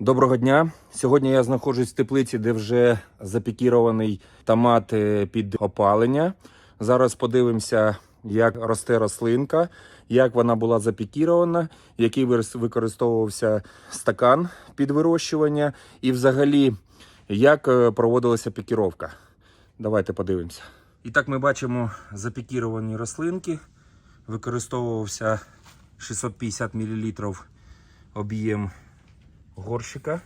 Доброго дня. Сьогодні я знаходжусь в теплиці, де вже запікірований томат е, під опалення. Зараз подивимося, як росте рослинка, як вона була запікірована, який використовувався стакан під вирощування, і взагалі як е, проводилася пікіровка. Давайте подивимося. І так ми бачимо запікіровані рослинки. Використовувався 650 мл об'єм горщика.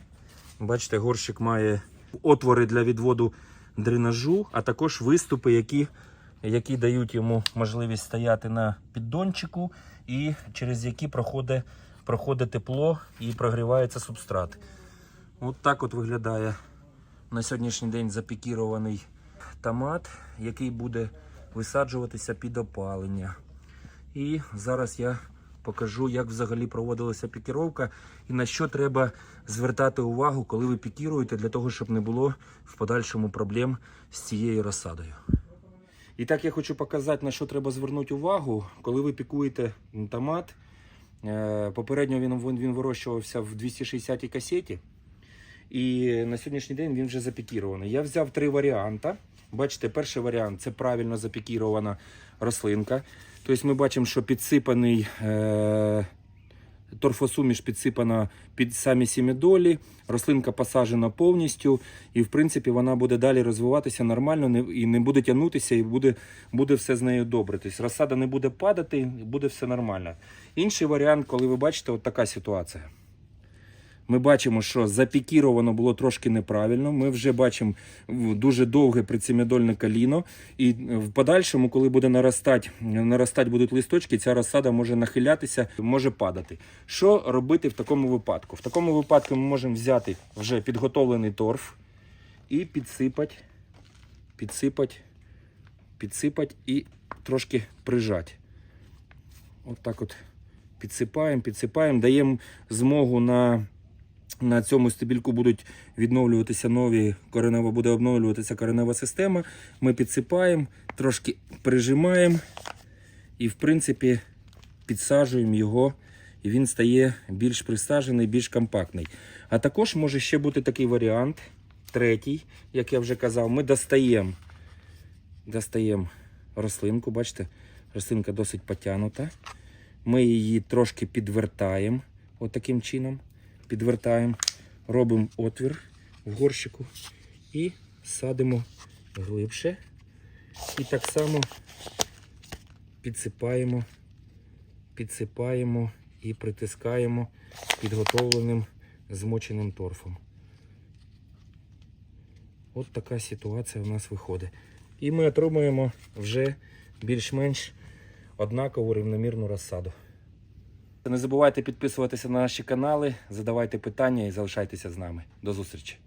Бачите, горщик має отвори для відводу дренажу, а також виступи, які, які дають йому можливість стояти на піддончику і через які проходить, проходить тепло і прогрівається субстрат. От так от виглядає на сьогоднішній день запікірований томат, який буде висаджуватися під опалення. І зараз я покажу, як взагалі проводилася пікіровка і на що треба звертати увагу, коли ви пікіруєте, для того, щоб не було в подальшому проблем з цією розсадою. І так я хочу показати, на що треба звернути увагу, коли ви пікуєте томат. Е, Попередньо він, він, вирощувався в 260 касеті. І на сьогоднішній день він вже запікірований. Я взяв три варіанти. Бачите, перший варіант це правильно запікірована рослинка. Тобто ми бачимо, що підсипаний е, торфосуміш підсипана під самі сімідолі, рослинка посаджена повністю, і в принципі вона буде далі розвиватися нормально не, і не буде тягнутися, і буде, буде все з нею добре. Тобто розсада не буде падати, буде все нормально. Інший варіант, коли ви бачите, от така ситуація. Ми бачимо, що запікіровано було трошки неправильно. Ми вже бачимо дуже довге прицемідольне коліно. І в подальшому, коли буде наростати, наростати будуть листочки, ця розсада може нахилятися, може падати. Що робити в такому випадку? В такому випадку ми можемо взяти вже підготовлений торф і підсипати, підсипати, підсипати і трошки прижати. От так от підсипаємо, підсипаємо, даємо змогу на на цьому стебільку будуть відновлюватися нові коренева, буде обновлюватися коренева система. Ми підсипаємо, трошки прижимаємо і, в принципі, підсаджуємо його, і він стає більш присаджений, більш компактний. А також може ще бути такий варіант, третій, як я вже казав, ми достаємо, достаємо рослинку, бачите, рослинка досить потягнута. Ми її трошки підвертаємо отаким чином підвертаємо, робимо отвір в горщику і садимо глибше. І так само підсипаємо, підсипаємо і притискаємо підготовленим змоченим торфом. От така ситуація в нас виходить. І ми отримуємо вже більш-менш однакову рівномірну розсаду. Не забувайте підписуватися на наші канали, задавайте питання і залишайтеся з нами. До зустрічі!